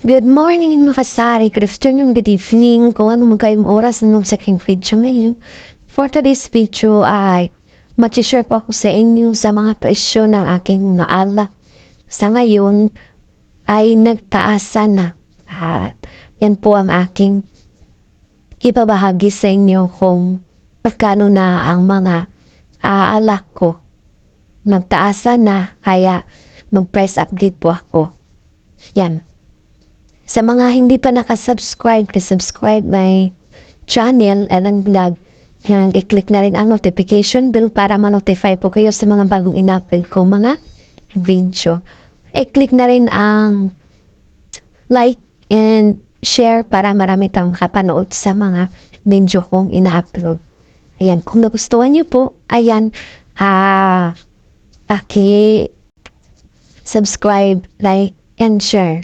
Good morning mga kasari, good afternoon, good evening, kung ano man kayong oras ng sa aking video ngayon. For today's video ay mag-share po ako sa inyo sa mga presyo ng aking naala. Sa ngayon ay nagtaasan na. At yan po ang aking ibabahagi sa inyo kung pagkano na ang mga aalak ko. Nagtaasan na kaya mag-price update po ako. Yan. Sa mga hindi pa nakasubscribe, subscribe my channel and ang vlog. Yan, i-click na rin ang notification bell para ma-notify po kayo sa mga bagong in-upload ko mga video. I-click na rin ang like and share para marami tayong kapanood sa mga video kong ina-upload. Ayan, kung nagustuhan niyo po, ayan, ah, paki subscribe, like, and share.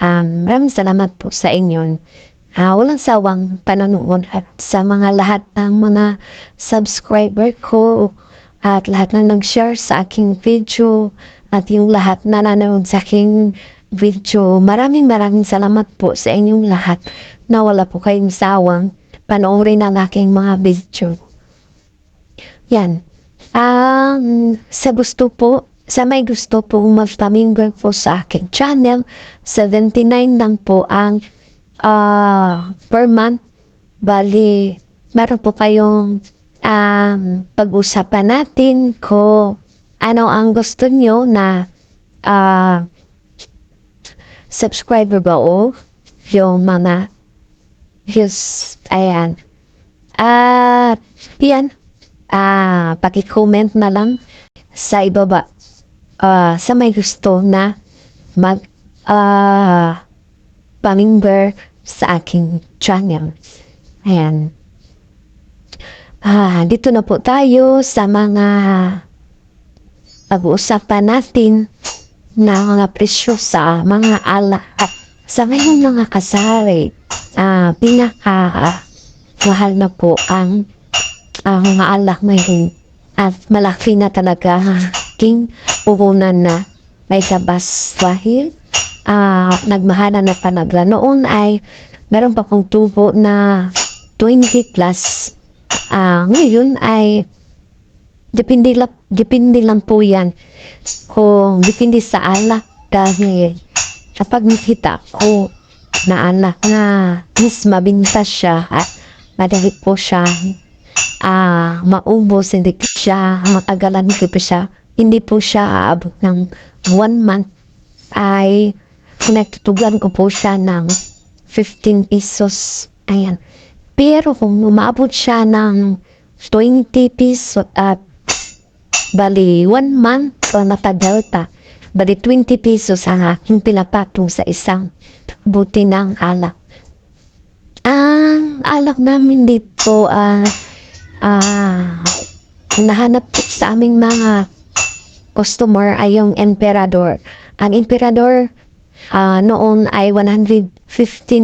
Um, maraming salamat po sa inyo. Ah, walang sawang panonood at sa mga lahat ng mga subscriber ko at lahat na nag-share sa aking video at yung lahat na nanonood sa aking video. Maraming maraming salamat po sa inyong lahat na wala po kayong sawang panoorin ang aking mga video. Yan. Ang sa gusto po, sa may gusto po mag-member po sa aking channel, 79 lang po ang ah, per month. Bali, meron po kayong um, pag-usapan natin ko ano ang gusto nyo na ah, subscriber ba o yung mga views, ayan. At, yan, ah, paki-comment na lang sa ibaba ah, sa may gusto na mag ah, pamimber sa aking channel. Ayan. Ah, dito na po tayo sa mga pag-uusapan natin na mga presyo mga ala sa ngayon mga kasari. Ah, pinaka mahal na po ang ang mga alak ngayon at malaki na talaga aking puhunan na may kabas dahil ah nagmahalan na panagla. Noon ay meron pa kong tubo na 20 plus. Ah, ngayon ay depende lang, depende lang po yan kung depende sa alak dahil kapag nakita ko na anak na mas mabinta siya at madali po siya ah maubos, hindi siya matagalan hindi siya hindi po siya aabot ng one month ay pinagtutugan ko po siya ng 15 pesos. Ayan. Pero kung umabot siya ng 20 pesos at bali one month o matagal pa, bali 20 pesos ang aking pinapatong sa isang buti ng alak. Ang alak namin dito, ah, ah, nahanap po sa aming mga customer ay yung emperador. Ang emperador ah, noon ay 115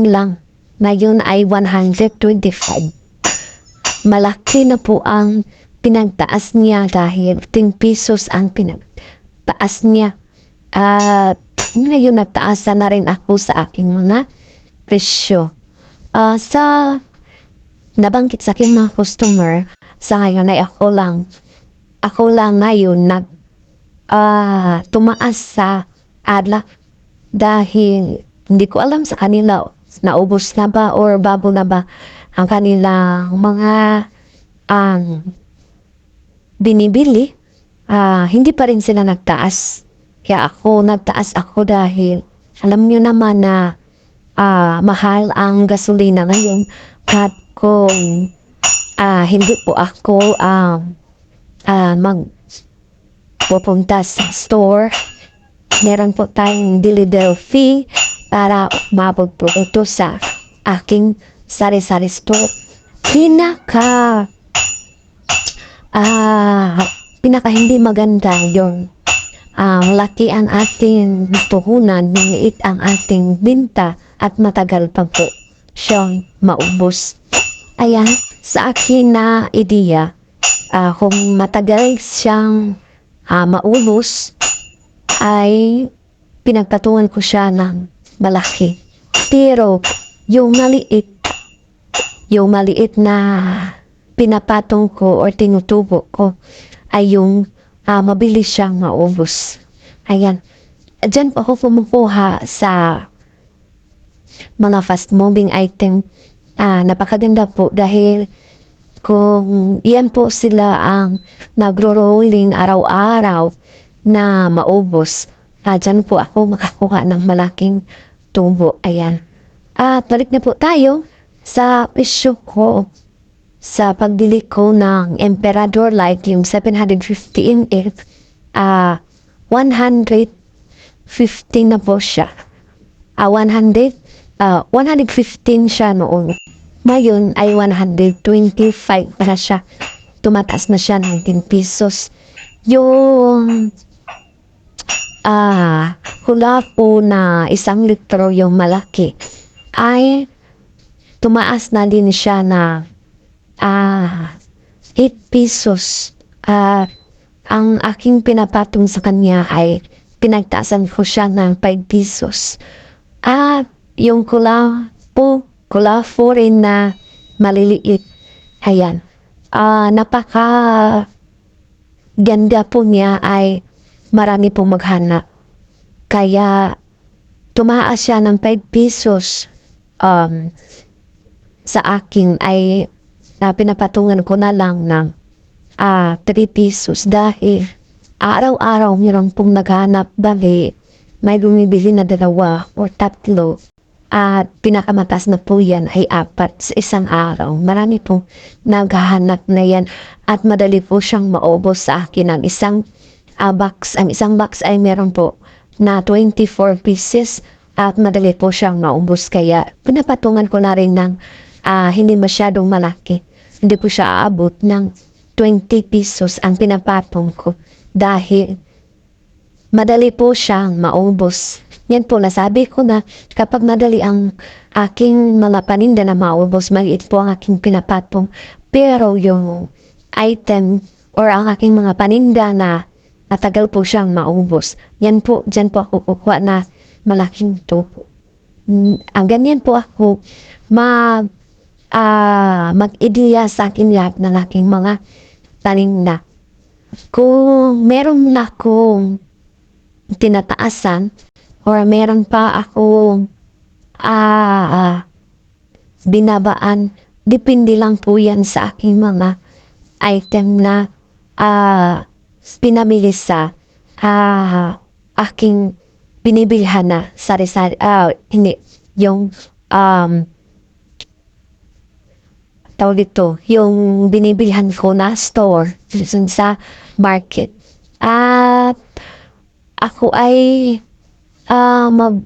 lang. Ngayon ay 125. Malaki na po ang pinagtaas niya dahil 10 pesos ang pinagtaas niya. At ngayon nagtaasa na rin ako sa aking mga presyo. Ah, sa nabanggit sa aking mga customer, sa ngayon ay ako lang, ako lang ngayon nag ah tumaas sa adla dahil hindi ko alam sa kanila naubos na ba or babo na ba ang kanilang mga ang binibili. Ah hindi pa rin sila nagtaas. Kaya ako nagtaas ako dahil alam nyo naman na ah mahal ang gasolina ngayon. At kung ah hindi po ako um, ah mag pupunta sa store. Meron po tayong delivery fee para umabot po ito sa aking sari-sari store. Pinaka ah pinaka hindi maganda yung ang laki ang ating puhunan, maliit ang ating binta at matagal pa po siyang maubos. Ayan, sa akin na ideya, ah, kung matagal siyang ah, maubos, ay pinagpatungan ko siya ng malaki. Pero, yung maliit, yung maliit na pinapatong ko or tinutubo ko ay yung ah, mabilis siyang maubos. Ayan. Diyan po ako kumukuha sa mga fast moving item. Ah, napakaganda po dahil kung yan po sila ang nagro-rolling araw-araw na maubos, ah, dyan po ako makakuha ng malaking tubo. Ayan. At balik na po tayo sa issue ko sa pagbili ko ng Emperador Light, yung 750 ml, ah, 115 na po siya. Ah, 100, ah, 115 siya noon. Ngayon ay 125 na siya. Tumataas na siya ng 10 pesos. Yung ah, hula po na isang litro yung malaki ay tumaas na din siya na ah, 8 pesos. Ah, ang aking pinapatong sa kanya ay pinagtaasan ko siya ng 5 pesos. At yung kula po, po rin na maliliit. Ayan. Ah, napaka ganda po niya ay marami pong maghanap. Kaya tumaas siya ng 5 pesos um, sa akin ay na pinapatungan ko na lang ng ah 3 pesos dahil araw-araw meron pong naghanap dahil may bumibili na dalawa o tatlo at pinakamatas na po yan ay apat sa isang araw. Marami pong naghahanap na yan at madali po siyang maubos sa akin ang isang ah, box. Ang isang box ay meron po na 24 pieces at madali po siyang maubos kaya pinapatungan ko na rin ng ah, hindi masyadong malaki. Hindi po siya aabot ng 20 pesos ang pinapatong ko dahil madali po siyang maubos. Yan po, nasabi ko na kapag madali ang aking mga paninda na maubos, maliit po ang aking pinapatong. Pero yung item or ang aking mga paninda na natagal po siyang maubos, yan po, dyan po ako kukuha na malaking tupo. Mm, Ang ganyan po ako mag ah mag-ideya sa akin lahat ng aking mga paninda. Kung meron na akong tinataasan or meron pa akong ah, binabaan, depende lang po yan sa aking mga item na ah, pinamili sa ah, aking binibilhan na sari-sari, ah, hindi, yung um, tawag dito, yung binibilhan ko na store sa market. At ako ay ah mag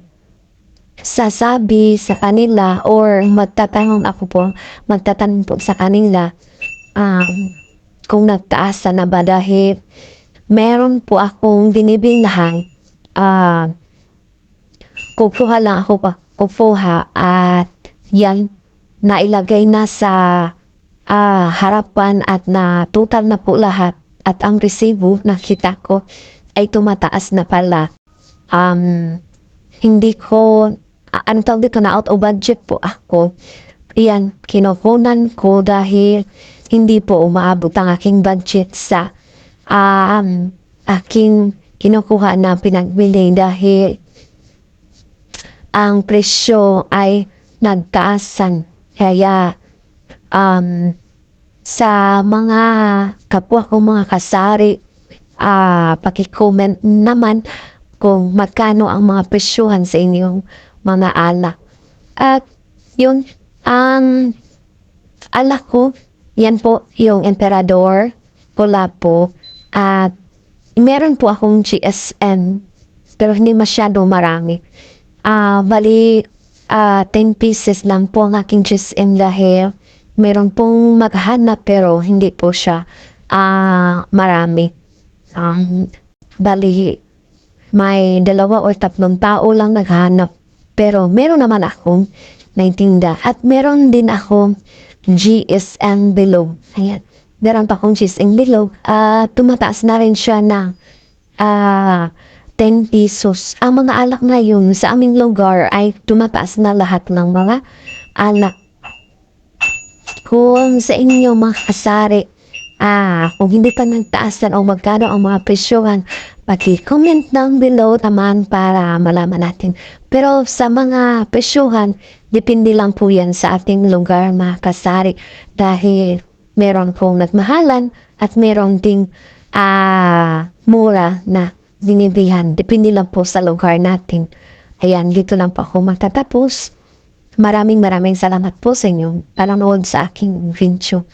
sasabi sa kanila or magtatanong ako po, magtatanong po sa kanila um, kung nagtaas na ba dahil meron po akong binibilhan ah kukuha lang ako pa kukuha at yan nailagay na sa ah, harapan at na total na po lahat at ang resibo nakita ko ay tumataas na pala. Um, hindi ko, ah, ano tawag dito na out of budget po ako. Iyan, kinukunan ko dahil hindi po umaabot ang aking budget sa um, aking kinukuha na pinagbili dahil ang presyo ay nagtaasan. Kaya um, sa mga kapwa ko mga kasari, ah paki-comment naman kung magkano ang mga presyuhan sa inyong mga alak. At yun, ang alak ko, yan po yung emperador, pula po, at meron po akong GSM, pero hindi masyado marami. Ah, bali, ah 10 pieces lang po ang aking GSM dahil meron pong maghanap pero hindi po siya ah marami. Um, bali, may dalawa o tatlong tao lang naghanap. Pero meron naman akong naitinda. At meron din akong GSM below. Ayan. Meron pa akong GSM below. Ah, tumataas na rin siya ng ah 10 pesos. Ang mga alak na yun sa aming lugar ay tumataas na lahat ng mga alak. Kung sa inyo mga kasari, ah, kung hindi pa nagtaas yan o magkano ang mga presyohan, pag-comment down below naman para malaman natin. Pero sa mga presyohan, depende lang po yan sa ating lugar mga kasari dahil meron pong nagmahalan at meron ding ah, mura na binibihan. Depende lang po sa lugar natin. Ayan, dito lang po ako magtatapos. Maraming maraming salamat po sa inyo panonood sa aking video.